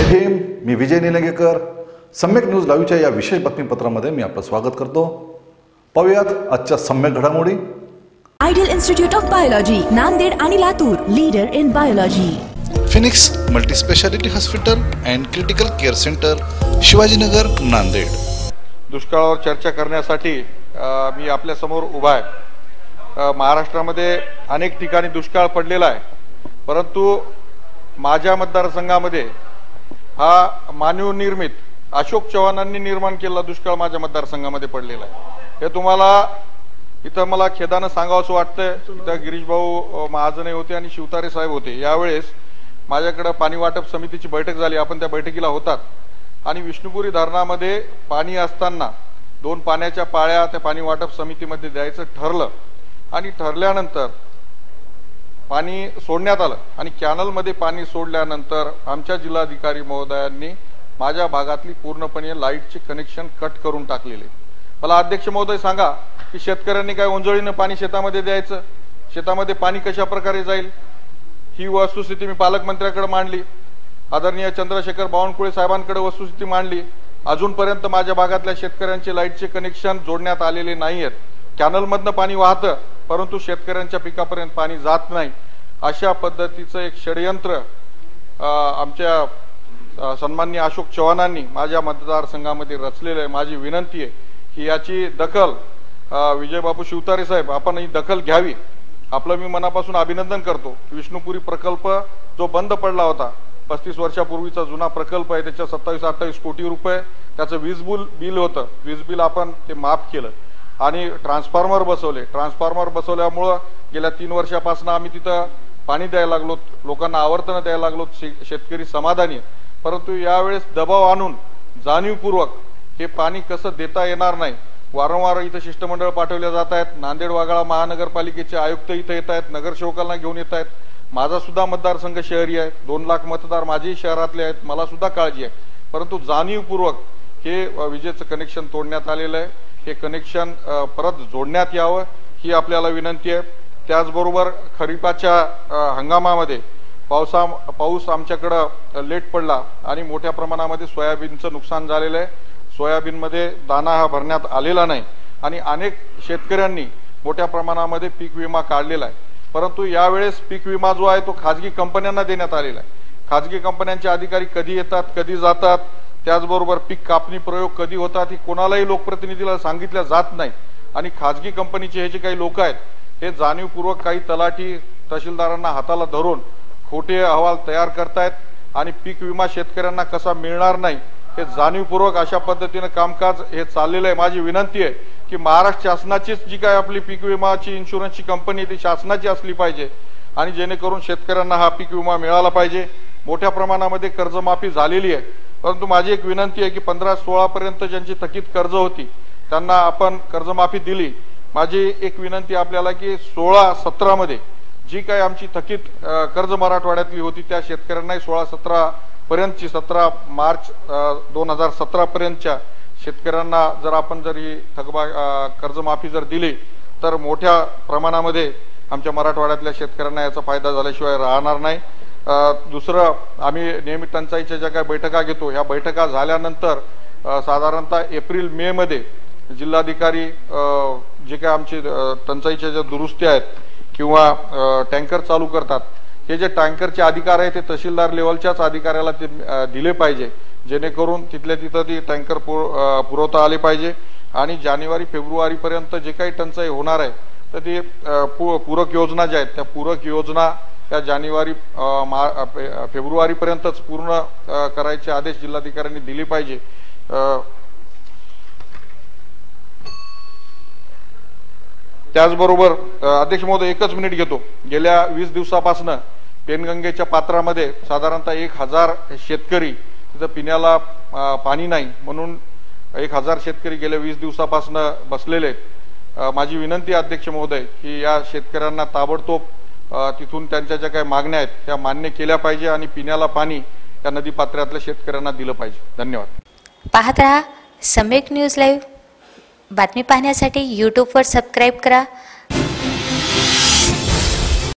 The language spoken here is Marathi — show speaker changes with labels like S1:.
S1: मी विजय निलंगेकर. सम्यक न्यूज लाईव्हच्या या विशेष बातमीपत्रामध्ये मी आपलं स्वागत करतो. पाहूयात आजच्या सम्यक घडामोडी.
S2: Ideal institute of biology Nanded आणि Latur leader in biology.
S3: Phoenix multispeciality hospital and critical care centre Shivajinagar Nanded.
S4: दुष्काळावर चर्चा करण्यासाठी मी आपल्यासमोर उभा आहे. महाराष्ट्रामध्ये अनेक ठिकाणी दुष्काळ पडलेला आहे. परंतु माझ्या मतदारसंघामध्ये हा मानवनिर्मित अशोक चव्हाणांनी निर्माण केलेला दुष्काळ माझ्या मतदारसंघामध्ये पडलेला आहे. हे तुम्हाला इथं मला खेदानं सांगावंसं वाटतंय. इथं गिरीश भाऊ महाजने होते आणि शिवतारे साहेब होते. यावेळेस माझ्याकडं पाणी वाटप समितीची बैठक झाली. आपण त्या बैठकीला होतात. आणि विष्णुपुरी धरणामध्ये पाणी असताना दोन पाण्याच्या पाळ्या त्या पाणी वाटप समितीमध्ये द्यायचं ठरलं. आणि ठरल्यानंतर पाणी सोडण्यात आलं. आणि कॅनलमध्ये पाणी सोडल्यानंतर आमच्या जिल्हाधिकारी महोदयांनी माझ्या भागातली पूर्णपणे लाईटचे कनेक्शन कट करून टाकलेले. मला अध्यक्ष महोदय सांगा की शेतकऱ्यांनी काय ओंजळीनं पाणी शेतामध्ये द्यायचं? शेतामध्ये पाणी कशा प्रकारे जाईल? ही वस्तुस्थिती मी पालकमंत्र्याकडे मांडली. आदरणीय चंद्रशेखर बावनकुळे साहेबांकडे वस्तुस्थिती मांडली. अजूनपर्यंत माझ्या भागातल्या शेतकऱ्यांचे लाईटचे कनेक्शन जोडण्यात आलेले नाही आहेत कॅनलमधनं पाणी वाहतं. परंतु शेतकऱ्यांच्या पिकापर्यंत पाणी जात नाही अशा पद्धतीचं एक षडयंत्र आमच्या अं, सन्माननीय अशोक चव्हाणांनी माझ्या मतदारसंघामध्ये रचलेलं आहे. माझी विनंती आहे की याची दखल अं, विजयबाबू शिवतारे साहेब आपण ही दखल घ्यावी. आपलं मी मनापासून अभिनंदन करतो. विष्णुपुरी प्रकल्प जो बंद पडला होता पस्तीस वर्षापूर्वीचा जुना प्रकल्प आहे त्याच्या सत्तावीस अठ्ठावीस कोटी रुपये त्याचं वीज बिल बिल होतं. वीज बिल आपण ते माफ केलं. आणि ट्रान्सफॉर्मर बसवले. ट्रान्सफॉर्मर बसवल्यामुळं गेल्या तीन वर्षापासून आम्ही तिथं पाणी द्यायला लागलो लोकांना आवर्तनं द्यायला लागलो शे- शेतकरी समाधानी परंतु यावेळेस दबाव आणून जाणीवपूर्वक हे पाणी कसं देता येणार नाही वारंवार इथं शिष्टमंडळ पाठवल्या जात आहेत. नांदेड वाघाळा महानगरपालिकेचे आयुक्त इथं येत आहेत नगरसेवकांना घेऊन येत आहेत. माझा सुद्धा मतदारसंघ शहरी आहे. दोन लाख मतदार माझेही शहरातले आहेत. मला सुद्धा काळजी आहे. परंतु जाणीवपूर्वक हे विजेचं कनेक्शन तोडण्यात आलेलं आहे. हे कनेक्शन परत जोडण्यात यावं ही आपल्याला विनंती आहे. त्याचबरोबर खरीपाच्या हंगामामध्ये पावसा पाऊस आमच्याकडं लेट पडला आणि मोठ्या प्रमाणामध्ये सोयाबीनचं नुकसान झालेलं आहे. सोयाबीनमध्ये दाना हा भरण्यात आलेला नाही आणि अनेक शेतकऱ्यांनी मोठ्या प्रमाणामध्ये पीक विमा काढलेला आहे. परंतु यावेळेस पीक विमा जो आहे तो खाजगी कंपन्यांना देण्यात आलेला आहे. खाजगी कंपन्यांचे अधिकारी कधी येतात कधी जातात त्याचबरोबर पीक कापणी प्रयोग कधी होतात ही कोणालाही लोकप्रतिनिधीला सांगितल्या जात नाही. आणि खाजगी कंपनीचे हे जे काही लोक आहेत हे जाणीवपूर्वक काही तलाठी तहसीलदारांना हाताला धरून खोटे अहवाल तयार करतायत आणि पीक विमा शेतकऱ्यांना कसा मिळणार नाही हे जाणीवपूर्वक अशा पद्धतीनं कामकाज हे चाललेलं आहे. माझी विनंती आहे की महाराष्ट्र शासनाचीच जी काय आपली पीक विमाची इन्शुरन्सची कंपनी आहे ती शासनाची असली पाहिजे आणि जेणेकरून शेतकऱ्यांना हा पीक विमा मिळाला पाहिजे. मोठ्या प्रमाणामध्ये कर्जमाफी झालेली आहे. परंतु माझी एक विनंती आहे की पंधरा सोळा पर्यंत ज्यांची थकीत कर्ज होती त्यांना आपण कर्जमाफी दिली. माझी एक विनंती आपल्याला की सोळा सतरामध्ये जी काही आमची थकीत कर्ज मराठवाड्यातली होती त्या शेतकऱ्यांनाही सोळा सतरा पर्यंतची सतरा मार्च दोन हजार सतरा पर्यंतच्या शेतकऱ्यांना जर आपण जर ही थकबा कर्जमाफी जर दिली तर मोठ्या प्रमाणामध्ये आमच्या मराठवाड्यातल्या शेतकऱ्यांना याचा फायदा झाल्याशिवाय राहणार नाही. दुसरं आम्ही नेहमी टंचाईच्या ज्या काही बैठका घेतो ह्या बैठका झाल्यानंतर साधारणतः एप्रिल मे मध्ये जिल्हाधिकारी जे काय आमचे टंचाईच्या ज्या दुरुस्ती आहेत किंवा टँकर चालू करतात हे जे टँकरचे अधिकार आहे ते तहसीलदार लेवलच्याच अधिकाऱ्याला ते दिले पाहिजे. जेणेकरून तिथल्या तिथं ती टँकर पुर- पुरवता आले पाहिजे आणि जानेवारी फेब्रुवारीपर्यंत जे काही टंचाई होणार आहे तर ती पू- पूरक योजना ज्या आहेत त्या पूरक योजना या जानेवारी मा फेब्रुवारीपर्यंतच पूर्ण करायचे आदेश जिल्हाधिकाऱ्यांनी दिले पाहिजे. त्याचबरोबर अध्यक्ष महोदय एकच मिनिट घेतो. गेल्या वीस दिवसापासून पेनगंगेच्या पात्रामध्ये साधारणतः एक हजार शेतकरी तिथं पिण्याला पाणी नाही. म्हणून एक हजार शेतकरी गेल्या वीस दिवसापासून बसलेले आहेत. माझी विनंती अध्यक्ष महोदय की या शेतकऱ्यांना ताबडतोब तिथून त्यांच्या ज्या काही मागण्या आहेत त्या मान्य केल्या पाहिजे आणि पिण्याला पाणी या नदी पात्रातल्या शेतकऱ्यांना दिलं पाहिजे. धन्यवाद.
S5: पाहत रहा सम्यक न्यूज लाईव्ह. बातमी पाहण्यासाठी यूट्यूबवर सबस्क्राईब करा.